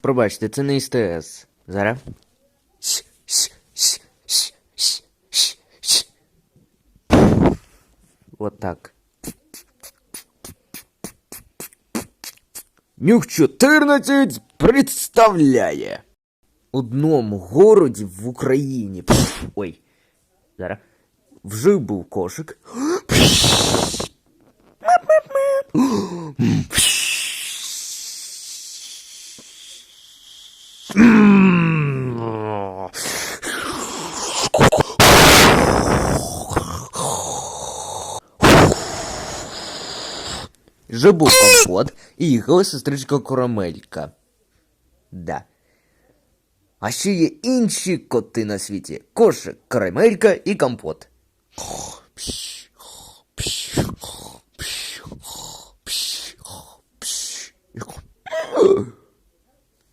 Пробачте, це не СТС. Зараз. От так. Нюх 14 представляє. Одному городі в Україні. Ой. Зараз. Вже був кошик. Вже був компот і їхала сестричка Коромелька. Да. А ще є інші коти на світі. Кошик, карамелька і компот.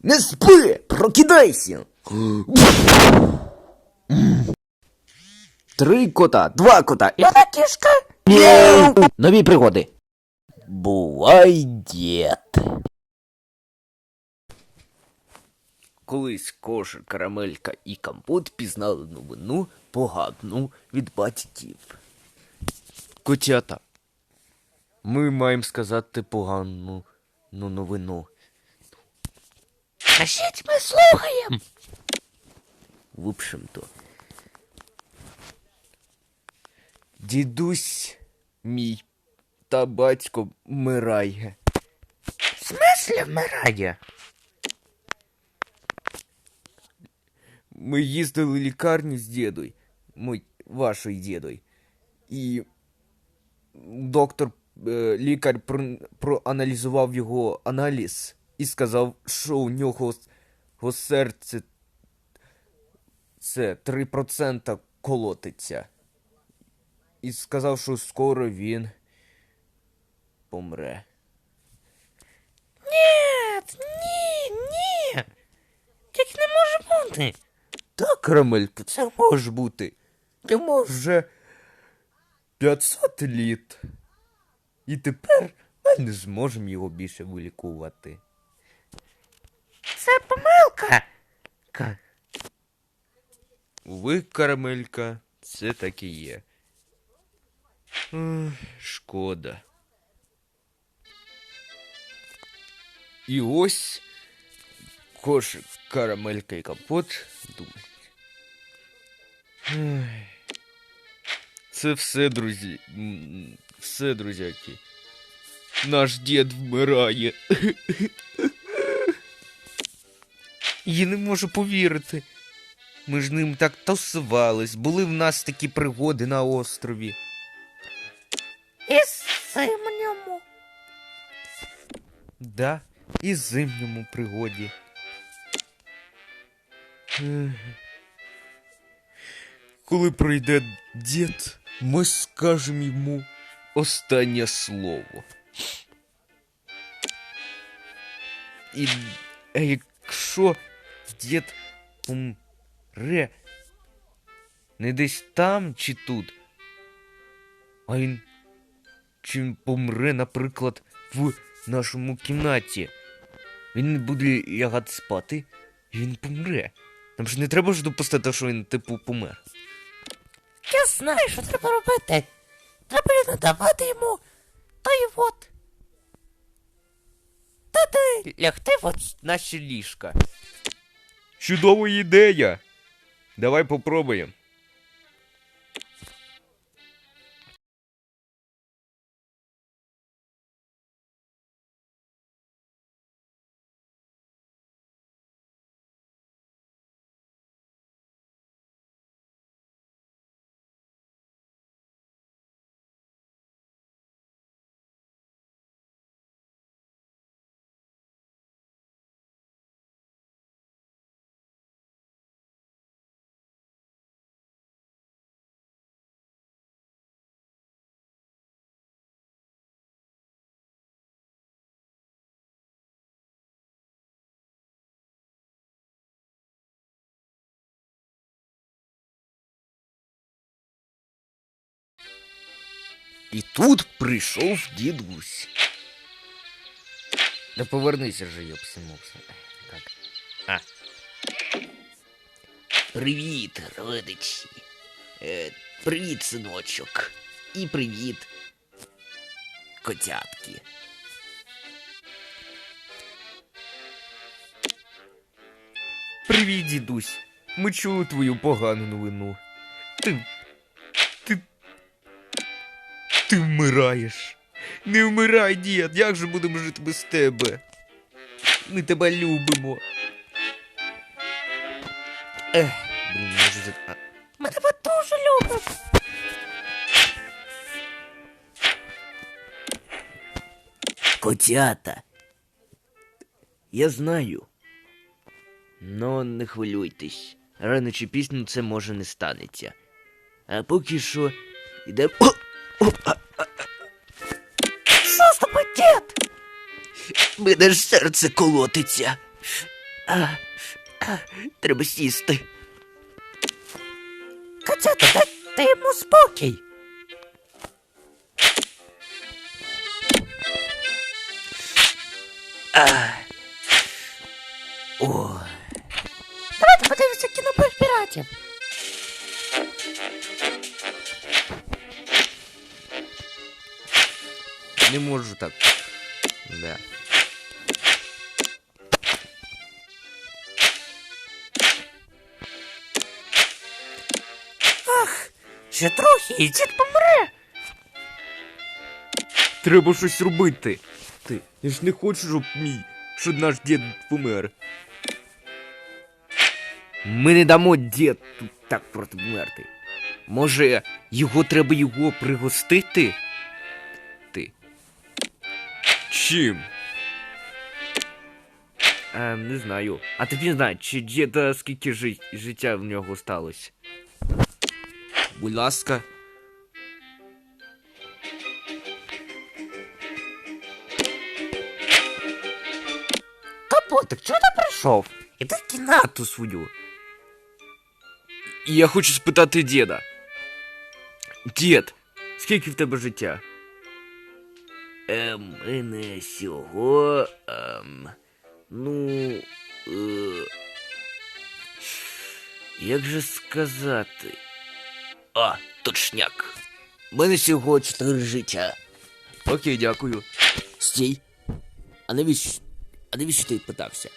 Не спи! Прокидайся! Три кота, два кота і одна кішка. Мяу! Нові пригоди. Бувай дід. Колись кошик, карамелька і компот пізнали новину погану від батьків. Котята. Ми маємо сказати погану ну, новину. Кажіть, ми слухаємо. В общем-то. Дідусь мій та батько вмирає. В смислі вмирає? Ми їздили в лікарню з дідою, мой, вашою дідою. І доктор, е, лікар про, проаналізував його аналіз І сказав, що у нього, його серце це 3% колотиться. І сказав, що скоро він помре. Ні, ні, ні. Так не може бути. Так, Карамелька, це може бути. Йому вже 500 літ. І тепер ми не зможемо його більше вилікувати. Це помилка. Ка. Ви, карамелька, це так і є. Шкода. І ось кошик, карамелька і компот думають. Це все, друзі. Все, друзяки. Наш дід вмирає. Я не можу повірити. Ми ж ним так тусувались, були в нас такі пригоди на острові. І зимньому. Да, і зимньому пригоді. Коли прийде дід, ми скажемо йому останнє слово. І а якщо дід помре не десь там чи тут, а він чи він помре, наприклад, в нашому кімнаті. Він не буде лягати спати, і він помре. Нам ж не треба ж допустити, що він, типу, помер. Я знаю, що треба робити. Треба не давати йому той от. Туди лягти от. Наші ліжка. Чудова ідея. Давай попробуємо. І тут прийшов дідусь. Да повернися же, йопсимопси. Так. А. Привіт, родичі. Е, Привіт, синочок. І привіт. Котятки. Привіт, дідусь. Ми чули твою погану новину. Ти ти вмираєш. Не вмирай, дід, як же будемо жити без тебе? Ми тебе любимо. Ех, блін, не можу за. А, Ми тебе дуже любимо. Котята. Я знаю. Но не хвилюйтесь. Рано чи пізно це може не станеться. А поки що йде. О! Що з тобою, дід? Мене ж серце колотиться. А, а, треба сісти. Котята, дайте йому спокій. А. О, Давайте подивимося кіно про піратів. Не можу так. Да. Ще трохи і дід помре. Треба щось робити. Ти. Я ж не хочу, щоб мій, щоб наш дід помер. Ми не дамо дід тут так просто померти. Може, його треба його пригостити? Чим? Е, не знаю. А тобі знає, чи діда скільки жи- життя в нього сталося? Будь ласка. Капотик, чого ти прийшов? Іди в кіно. хату свою. І я хочу спитати діда. Дід, скільки в тебе життя? Ем, мене всього. Ем, ну. Е, як же сказати? А, точняк. У мене всього чотири життя. Окей, дякую. Стій. А навіщо? А навіщо ти питався?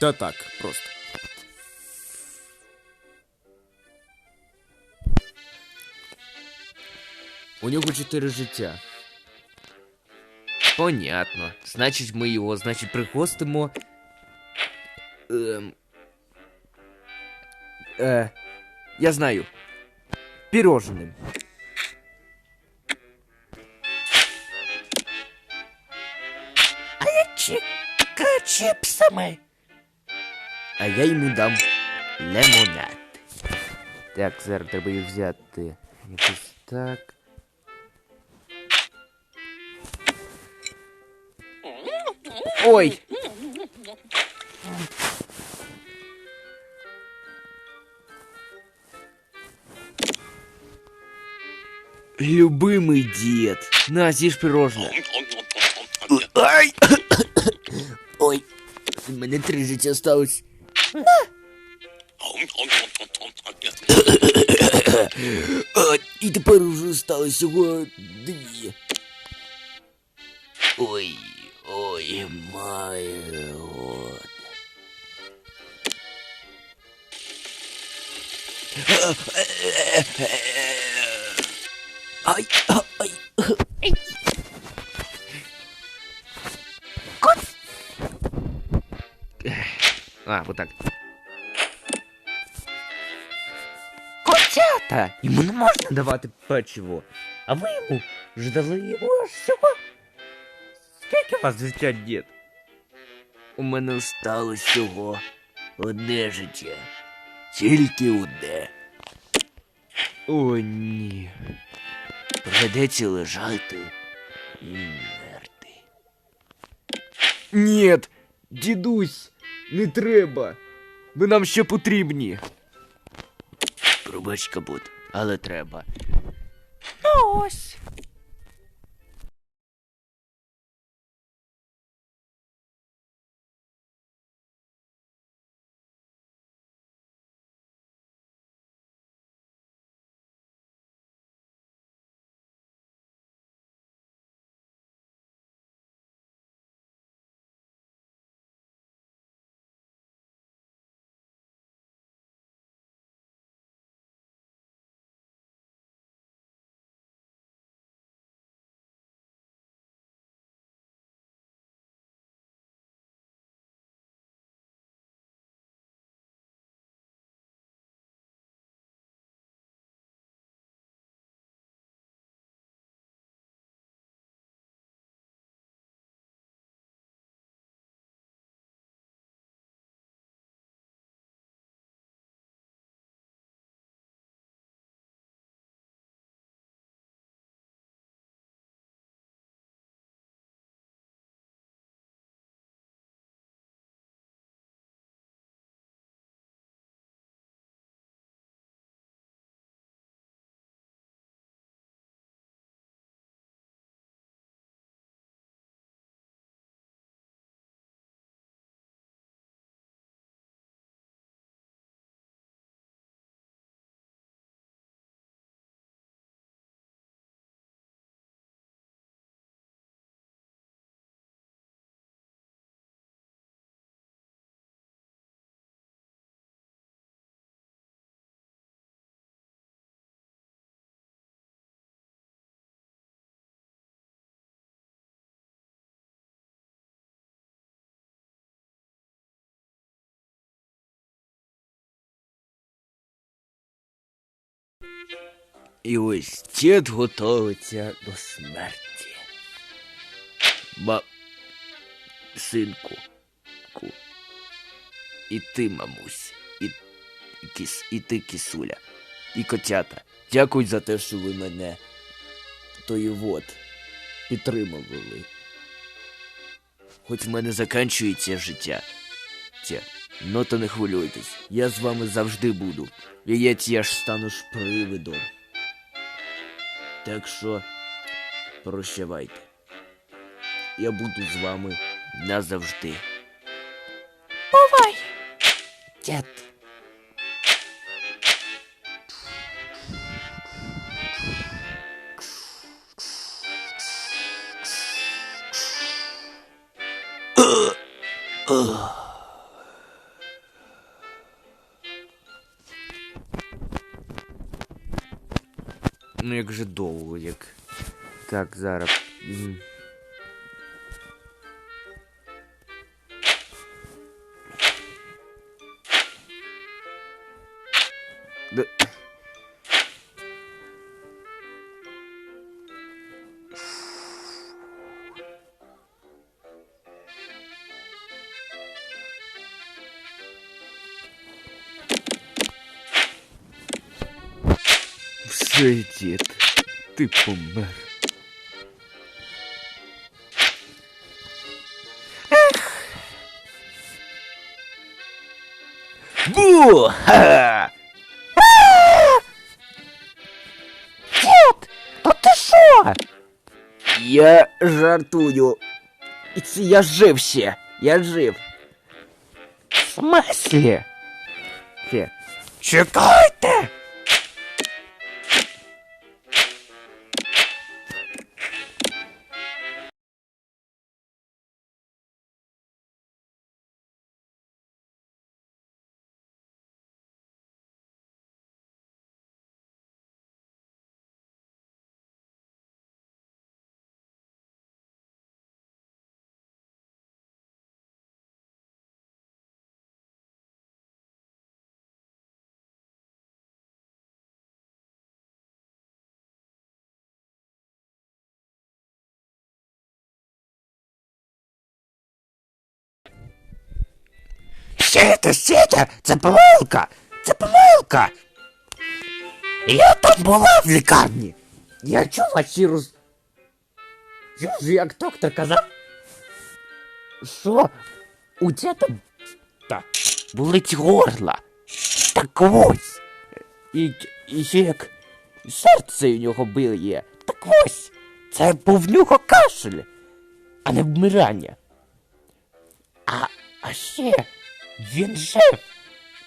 Та так, просто. У нього чотири життя. Понятно. Значить, ми його, значить, пригостимо. Ем... Е, я знаю. Піроженим. А я чі... к- чіпсами. А я йому дам лимонад. Так, зараз треба їх взяти. Якось так. Ой! Любимий дід, на, з'їж пирожне. Ай! Ой, у мене три життя сталося. А, і тепер уже сталося всього Ай, ай, А, вот так. Котята. Йому не можна давати печиво. А ви йому вже дали його всього. Скільки у вас життя, дід? У мене сталося всього одне життя. Тільки одне. О, ні. Придеться лежати і мерти. Ні, дідусь, не треба. Ви нам ще потрібні. Пробач, кабут, але треба. Ну ось. І ось дід готовиться до смерті. Ба... Синку. Ку. І ти, мамусь, і, і, кіс, і ти, кісуля, і котята. Дякую за те, що ви мене тої от підтримували. Хоч в мене закінчується життя. Тя, ну то не хвилюйтесь, я з вами завжди буду. І я аж стану ж привидом. Так що прощавайте. Я буду з вами назавжди. Бувай. Дід. Як же довго, як. Так, зараз. Все, дід, ти помер. Бу! Ха! Дід, то ти що? Я жартую. І це я жив ще. Я жив. В смислі? Ще. Чекайте! Сіте, сіте, це помилка! Це помилка! Я тут була в лікарні. Я чула ж як доктор казав. Що? У діда болить горло. Так ось. І, і ще як серце у нього биє. Так ось. Це був нього кашель, а не вмирання. А, а ще він жив.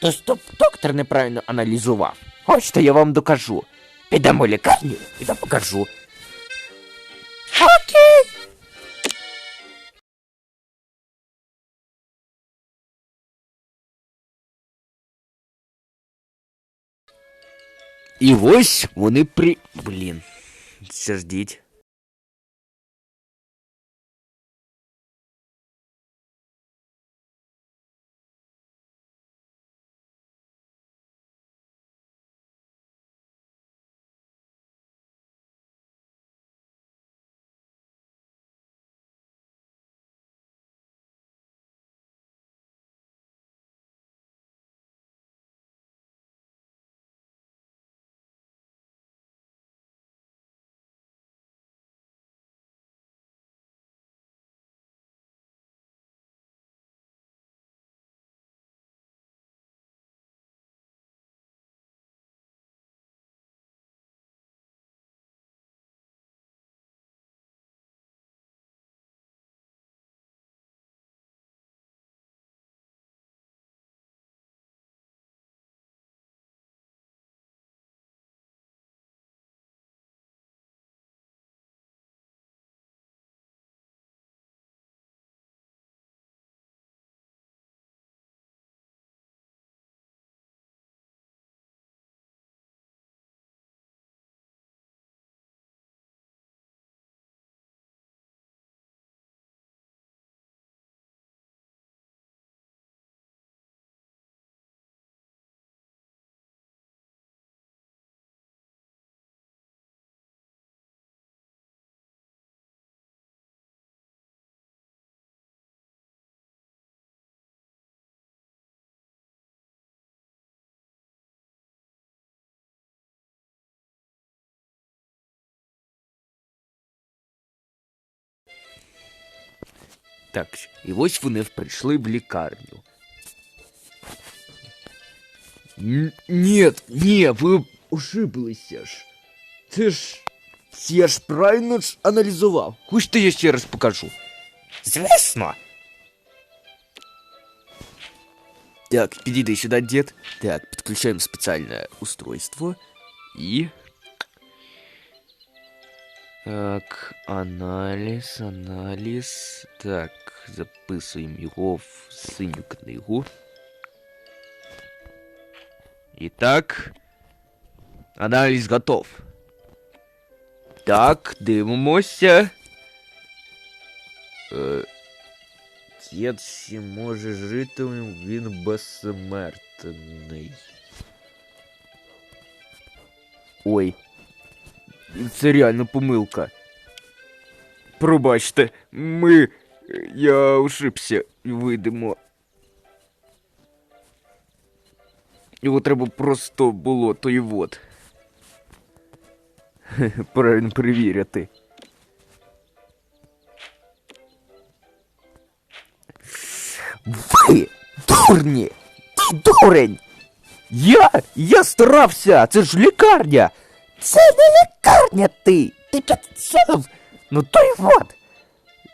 То стоп доктор неправильно аналізував. Хочете, я вам докажу. Підемо в лікарню і я покажу. Окей. І ось вони при. Блін. Заждіть. Так, і ось вони прийшли в лікарню. Н- Нет, ні, ви ошиблися ж. Це ж. Я ж правильно ж аналізував. Хочете я ще раз покажу? Звісно. Так, підійди сюди, дід. Так, підключаємо спеціальне устройство. І. Так, аналіз, аналіз. Так, записуємо його в синю книгу. І так. Аналіз готов. Так, дивимося. Е, може жити, він безсмертний. Ой. Це реально помилка. Пробачте, ми. Я ошибся. Вийдемо. Його треба просто було той вот. Правильно перевіряти. Ви, дурні! Ти дурень! Я? Я старався! Це ж лікарня! Це не лікарня ти! Ти підсунув! Ну той вот!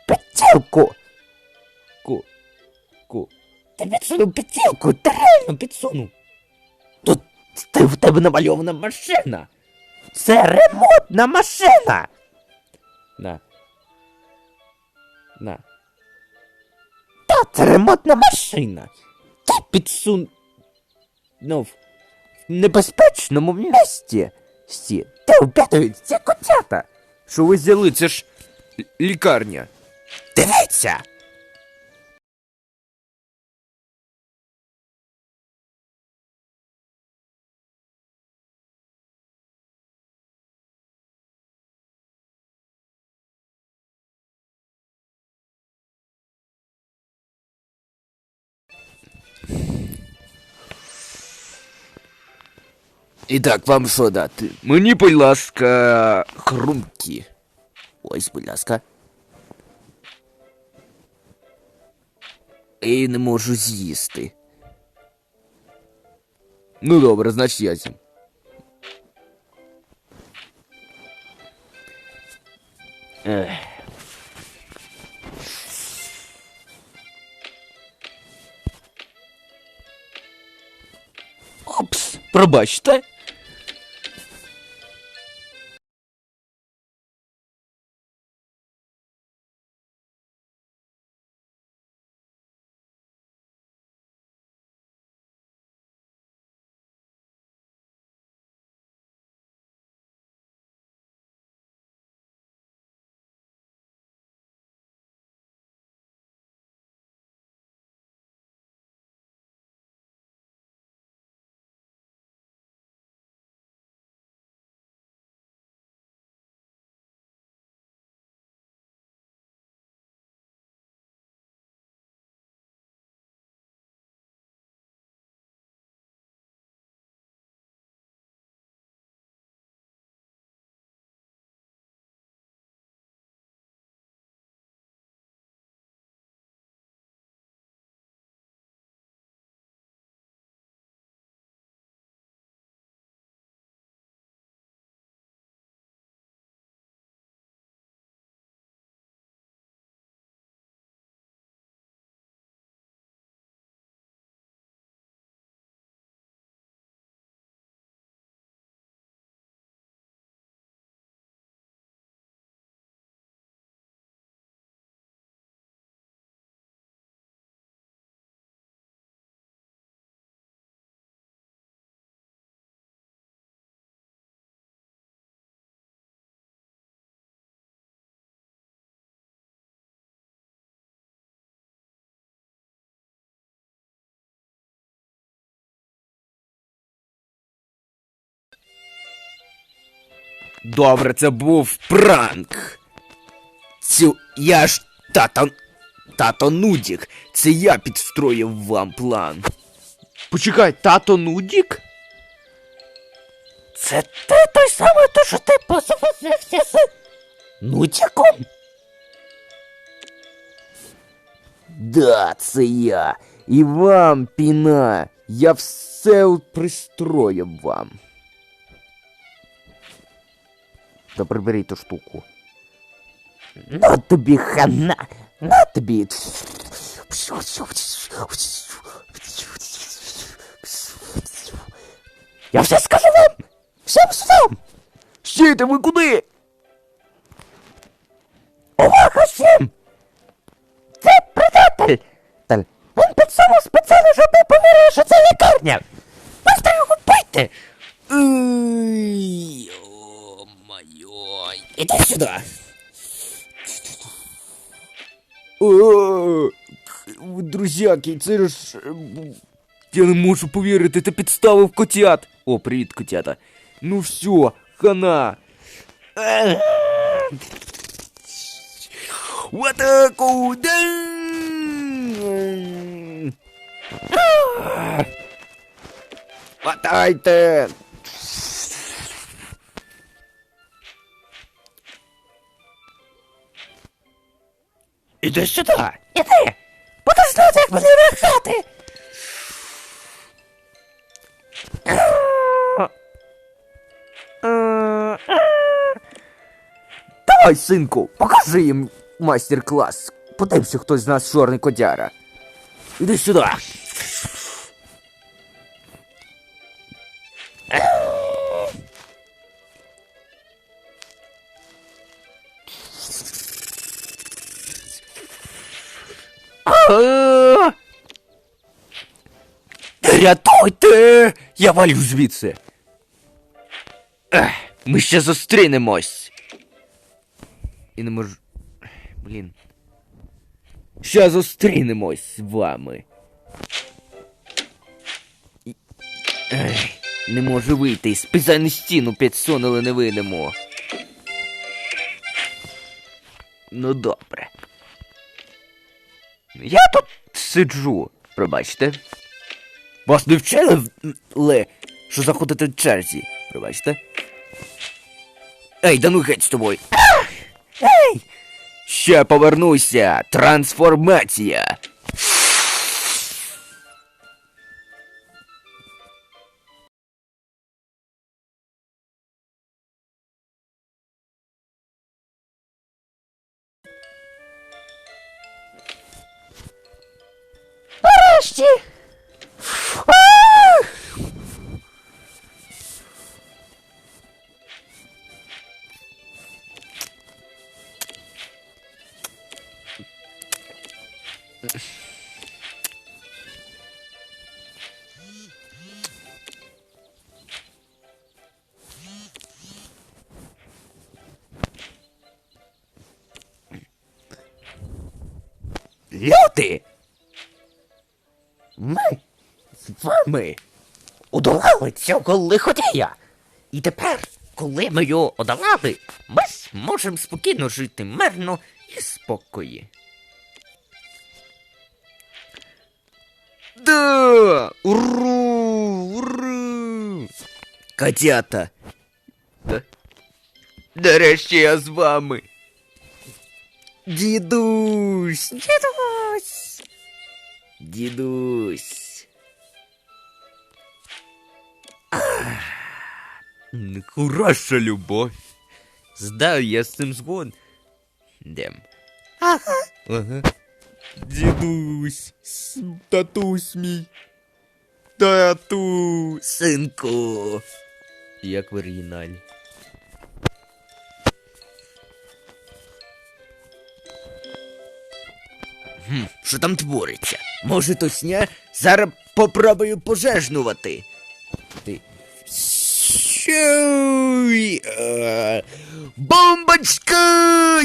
Підтілку! Ко. Ко. Ти підсунув підтілку! Ти реально підсунув! Тут ти, в тебе намальована машина! Це ремонтна машина! На. На. Та це ремонтна машина! Ти підсунув в небезпечному місці! Сі, де обідають ці котята! Що ви взяли? Це ж лікарня. Дивіться! І так, вам що дати? Мені, будь ласка, хрумки. Ось, будь ласка. І не можу з'їсти. Ну добре, значить я з'їм. Опс, пробачте. Добре, це був пранк. Цю я ж тато. Тато Нудік. Це я підстроїв вам план. Почекай, тато Нудік? Це ти той самий, то що ти посвозився з Нутіком? Да, це я. І вам піна. Я все пристроїв вам. Та приберіть ту штуку. На тобі хана! На тобі! Я все скажу вам! Всім вам! Стійте ви куди? Увага всім! Це предатель! Він підсунув спеціально, щоб ви повірили, що це лікарня! Просто його бийте! Сюди! О, друзяки, це ж. е, Я не можу повірити, ти підставив котят. О, привіт, котята. Ну все, хана. В атаку! Хватайте! Іди сюди! Іди! Будеш знати, як мені рахати! Давай, синку, покажи їм майстер-клас. Подивимося, хтось з нас чорний кодяра. Іди сюди! Я валю звідси. Ех, ми ще зустрінемось. І не можу. Блін. Ще зустрінемось з вами. Ех, не можу вийти. Спеціальну стіну підсунули невидимо. Ну добре. Я тут сиджу, пробачте. Вас не вчили, що заходити в черзі, пробачте. Ей, да ну геть з тобою. Ей! Ще повернуся! Трансформація! Люди! Ми з вами удолали цього лиходія. І тепер, коли ми його одолали, ми зможемо спокійно жити мирно і спокої. Да! Уру! Уру! Котята! Да. Нарешті я з вами. Дідусь! Дідусь! Дідусь. Хороша любов. Здав, я з цим згоден. Дем. Ага. Ага. Дідусь, с- татусь мій. Тату, синку. Як в оригіналі. Хм, що там твориться? Може, то сня? Зараз попробую пожежнувати. Ти. Щуй! Е, Бомбочка!